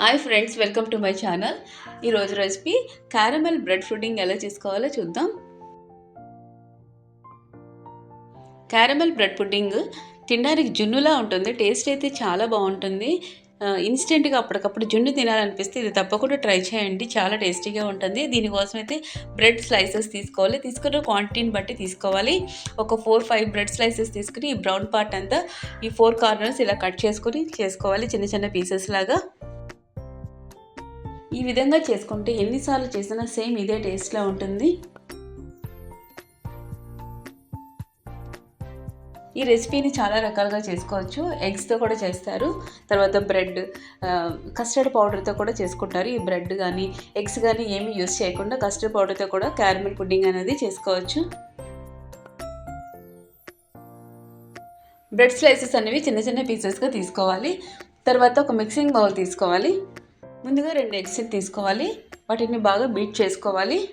Hi friends welcome to my channel ఈరోజు recipe caramel bread pudding ఎలా చేసుకోవాలో చూద్దాం. క్యారమెల్ బ్రెడ్ పుడ్డింగ్ తినడానికి జున్నులా ఉంటుంది టేస్ట్ అయితే చాలా బాగుంటుంది. ఇన్స్టెంట్గా అప్పటికప్పుడు జున్ను తినాలనిపిస్తే ఇది తప్పకుండా ట్రై చేయండి చాలా టేస్టీగా ఉంటుంది. దీనికోసం అయితే బ్రెడ్ స్లైసెస్ తీసుకోవాలి. తీసుకున్న క్వాంటిటీని బట్టి తీసుకోవాలి. ఒక ఫోర్ ఫైవ్ బ్రెడ్ స్లైసెస్ తీసుకుని ఈ బ్రౌన్ పార్ట్ అంతా ఈ ఫోర్ కార్నర్స్ ఇలా కట్ చేసుకొని చేసుకోవాలి చిన్న చిన్న పీసెస్ లాగా. ఈ విధంగా చేసుకుంటే ఎన్నిసార్లు చేసినా సేమ్ ఇదే టేస్ట్లో ఉంటుంది. ఈ రెసిపీని చాలా రకాలుగా చేసుకోవచ్చు. ఎగ్స్తో కూడా చేస్తారు. తర్వాత బ్రెడ్ కస్టర్డ్ పౌడర్తో కూడా చేసుకుంటారు. ఈ బ్రెడ్ కానీ ఎగ్స్ కానీ ఏమీ యూస్ చేయకుండా కస్టర్డ్ పౌడర్తో కూడా క్యారమెల్ పుడ్డింగ్ అనేది చేసుకోవచ్చు. బ్రెడ్ స్లైసెస్ అనేవి చిన్న చిన్న పీసెస్గా తీసుకోవాలి. తర్వాత ఒక మిక్సింగ్ బౌల్ తీసుకోవాలి. ముందుగా రెండు ఎగ్స్ తీసుకోవాలి. వాటిని బాగా బీట్ చేసుకోవాలి.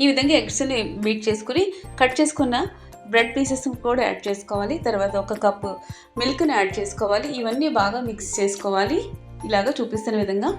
ఈ విధంగా ఎగ్స్ని బీట్ చేసుకుని కట్ చేసుకున్న బ్రెడ్ పీసెస్ కూడా యాడ్ చేసుకోవాలి. తర్వాత ఒక కప్పు మిల్క్ని యాడ్ చేసుకోవాలి. ఇవన్నీ బాగా మిక్స్ చేసుకోవాలి. ఇలాగ చూపిస్తున్న విధంగా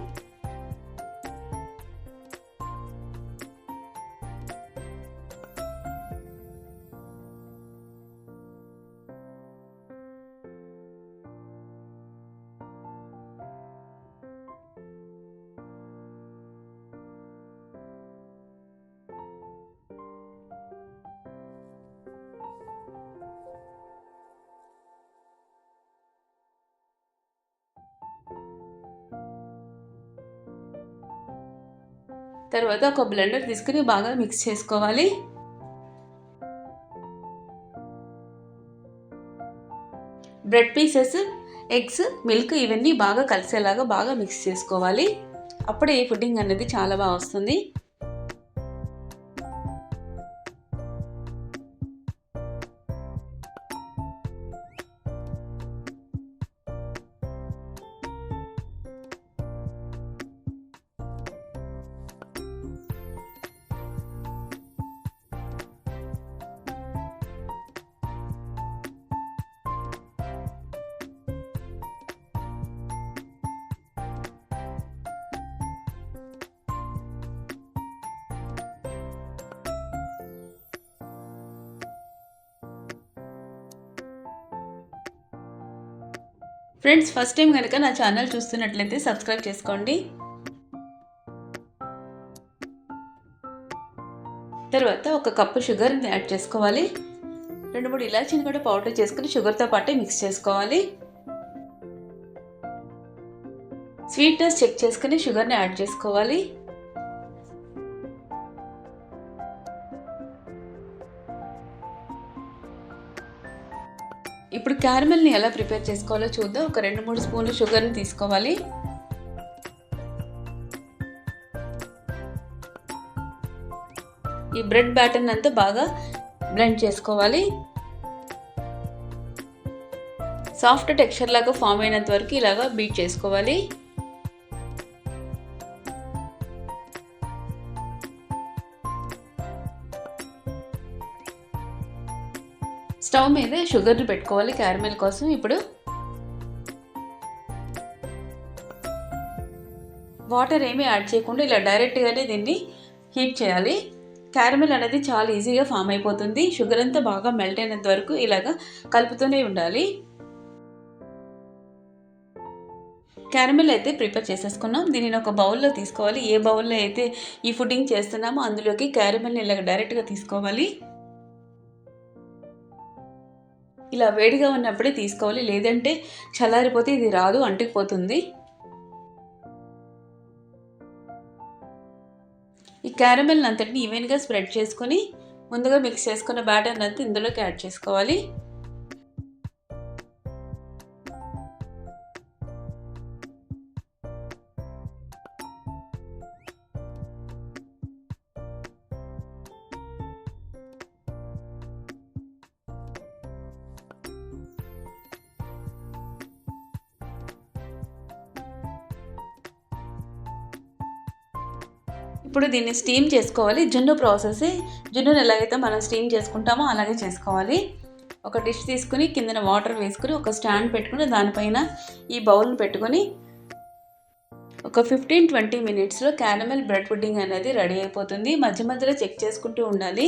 తర్వాత ఒక బ్లెండర్ తీసుకుని బాగా మిక్స్ చేసుకోవాలి. బ్రెడ్ పీసెస్ ఎగ్స్ మిల్క్ ఇవన్నీ బాగా కలిసేలాగా బాగా మిక్స్ చేసుకోవాలి. అప్పుడే ఈ పుడ్డింగ్ అనేది చాలా బాగా వస్తుంది. ఫ్రెండ్స్ ఫస్ట్ టైం కనుక నా ఛానల్ చూస్తున్నట్లయితే సబ్స్క్రైబ్ చేసుకోండి. తర్వాత ఒక కప్పు షుగర్ని యాడ్ చేసుకోవాలి. రెండు మూడు ఇలాచీని కూడా పౌడర్ చేసుకుని షుగర్తో పాటే మిక్స్ చేసుకోవాలి. స్వీట్నెస్ చెక్ చేసుకుని షుగర్ని యాడ్ చేసుకోవాలి. ఇప్పుడు క్యారమెల్ని ఎలా ప్రిపేర్ చేసుకోవాలో చూద్దాం. ఒక రెండు మూడు స్పూన్లు షుగర్ని తీసుకోవాలి. ఈ బ్రెడ్ బ్యాటర్ని అంతా బాగా బ్లెండ్ చేసుకోవాలి. సాఫ్ట్ టెక్స్చర్ లాగా ఫామ్ అయినంత వరకు ఇలాగా బీట్ చేసుకోవాలి. స్టవ్ మీద షుగర్ని పెట్టుకోవాలి క్యారమెల్ కోసం. ఇప్పుడు వాటర్ ఏమీ యాడ్ చేయకుండా ఇలా డైరెక్ట్గానే దీన్ని హీట్ చేయాలి. క్యారమెల్ అనేది చాలా ఈజీగా ఫామ్ అయిపోతుంది. షుగర్ అంతా బాగా మెల్ట్ అయినంత వరకు ఇలాగా కలుపుతూనే ఉండాలి. క్యారమెల్ అయితే ప్రిపేర్ చేసేసుకున్నాం. దీనిని ఒక బౌల్లో తీసుకోవాలి. ఏ బౌల్లో అయితే ఈ ఫుడ్డింగ్ చేస్తున్నామో అందులోకి క్యారమెల్ని ఇలాగ డైరెక్ట్గా తీసుకోవాలి. ఇలా వేడిగా ఉన్నప్పుడే తీసుకోవాలి. లేదంటే చల్లారిపోతే ఇది రాదు అంటుకుపోతుంది. ఈ క్యారమెల్ అంతటిని ఈవెన్గా స్ప్రెడ్ చేసుకొని ముందుగా మిక్స్ చేసుకున్న బ్యాటర్ అంతా ఇందులోకి యాడ్ చేసుకోవాలి. ఇప్పుడు దీన్ని స్టీమ్ చేసుకోవాలి. జున్ను ప్రాసెస్ జున్నును ఎలాగైతే మనం స్టీమ్ చేసుకుంటామో అలాగే చేసుకోవాలి. ఒక డిష్ తీసుకుని కిందన వాటర్ వేసుకుని ఒక స్టాండ్ పెట్టుకుని దానిపైన ఈ బౌల్ని పెట్టుకొని ఒక ఫిఫ్టీన్ ట్వంటీ మినిట్స్లో క్యారమెల్ బ్రెడ్ పుడ్డింగ్ అనేది రెడీ అయిపోతుంది. మధ్య మధ్యలో చెక్ చేసుకుంటూ ఉండాలి.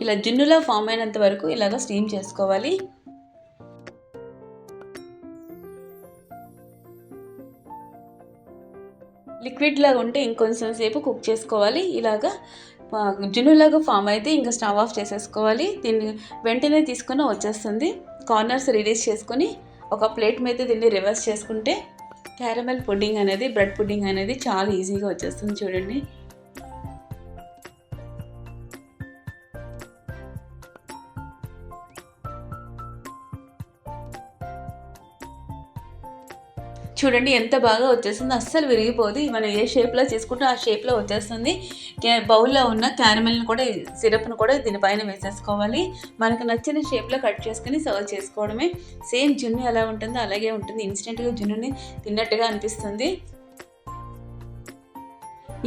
ఇలా జున్నులా ఫామ్ అయినంత వరకు ఇలాగ స్టీమ్ చేసుకోవాలి. లిక్విడ్ లాగా ఉంటే ఇంకొంచెం సేపు కుక్ చేసుకోవాలి. ఇలాగా జున్నులాగా ఫామ్ అయితే ఇంకా స్టవ్ ఆఫ్ చేసేసుకోవాలి. దీన్ని వెంటనే తీసుకుని వచ్చేస్తుంది. కార్నర్స్ రిలీజ్ చేసుకొని ఒక ప్లేట్ మీద దీన్ని రివర్స్ చేసుకుంటే క్యారమెల్ పుడ్డింగ్ అనేది బ్రెడ్ పుడ్డింగ్ అనేది చాలా ఈజీగా వచ్చేస్తుంది చూడండి. చూడండి ఎంత బాగా వచ్చేస్తుంది అస్సలు విరిగిపోదు. మనం ఏ షేప్లో చేసుకుంటే ఆ షేప్లో వచ్చేస్తుంది. బౌల్లో ఉన్న క్యారమెల్ని కూడా సిరప్ను కూడా దీనిపైన వేసేసుకోవాలి. మనకు నచ్చిన షేప్లో కట్ చేసుకుని సర్వ్ చేసుకోవడమే. సేమ్ జున్ను ఎలా ఉంటుందో అలాగే ఉంటుంది. ఇన్స్టెంట్గా జున్నుని తిన్నట్టుగా అనిపిస్తుంది.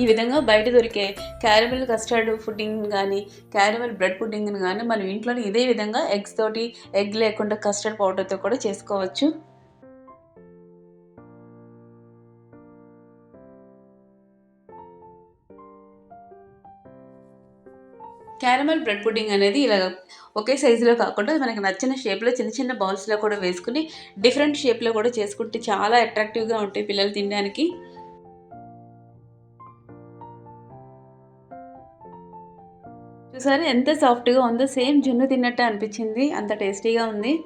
ఈ విధంగా బయట దొరికే క్యారమెల్ కస్టర్డ్ పుడ్డింగ్ కానీ క్యారమెల్ బ్రెడ్ పుడ్డింగ్ కానీ మనం ఇంట్లోనే ఇదే విధంగా ఎగ్స్ తోటి ఎగ్ లేకుండా కస్టర్డ్ పౌడర్తో కూడా చేసుకోవచ్చు. క్యారమల్ బ్రెడ్ పుడ్డింగ్ అనేది ఇలా ఒకే సైజులో కాకుండా మనకి నచ్చిన షేప్లో చిన్న చిన్న బౌల్స్లో కూడా వేసుకుని డిఫరెంట్ షేప్లో కూడా చేసుకుంటే చాలా అట్రాక్టివ్గా ఉంటాయి పిల్లలు తినడానికి. చూసారా ఎంత సాఫ్ట్గా ఉందో సేమ్ జున్ను తిన్నట్టు అనిపించింది. అంత టేస్టీగా ఉంది.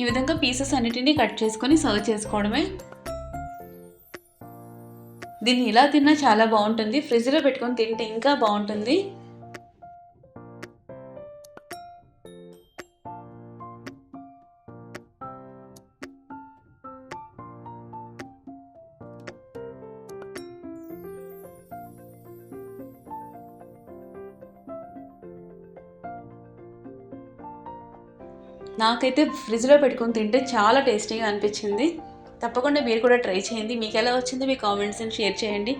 ఈ విధంగా పీసెస్ అన్నిటినీ కట్ చేసుకొని సర్వ్ చేసుకోవడమే. దీన్ని ఇలా తిన్నా చాలా బాగుంటుంది. ఫ్రిడ్జ్లో పెట్టుకొని తింటే ఇంకా బాగుంటుంది. నాకైతే ఫ్రిడ్జ్లో పెట్టుకొని తింటే చాలా టేస్టీగా అనిపించింది. తప్పకుండా మీరు కూడా ట్రై చేయండి. మీకు ఎలా వచ్చిందో మీ కామెంట్స్ని షేర్ చేయండి.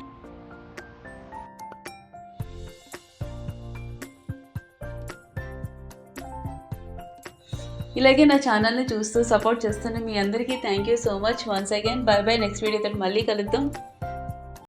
ఇలాగే నా ఛానల్ని చూస్తూ సపోర్ట్ చేస్తున్న మీ అందరికీ thank you so much once again bye bye next వీడియోతో మళ్ళీ కలుద్దాం.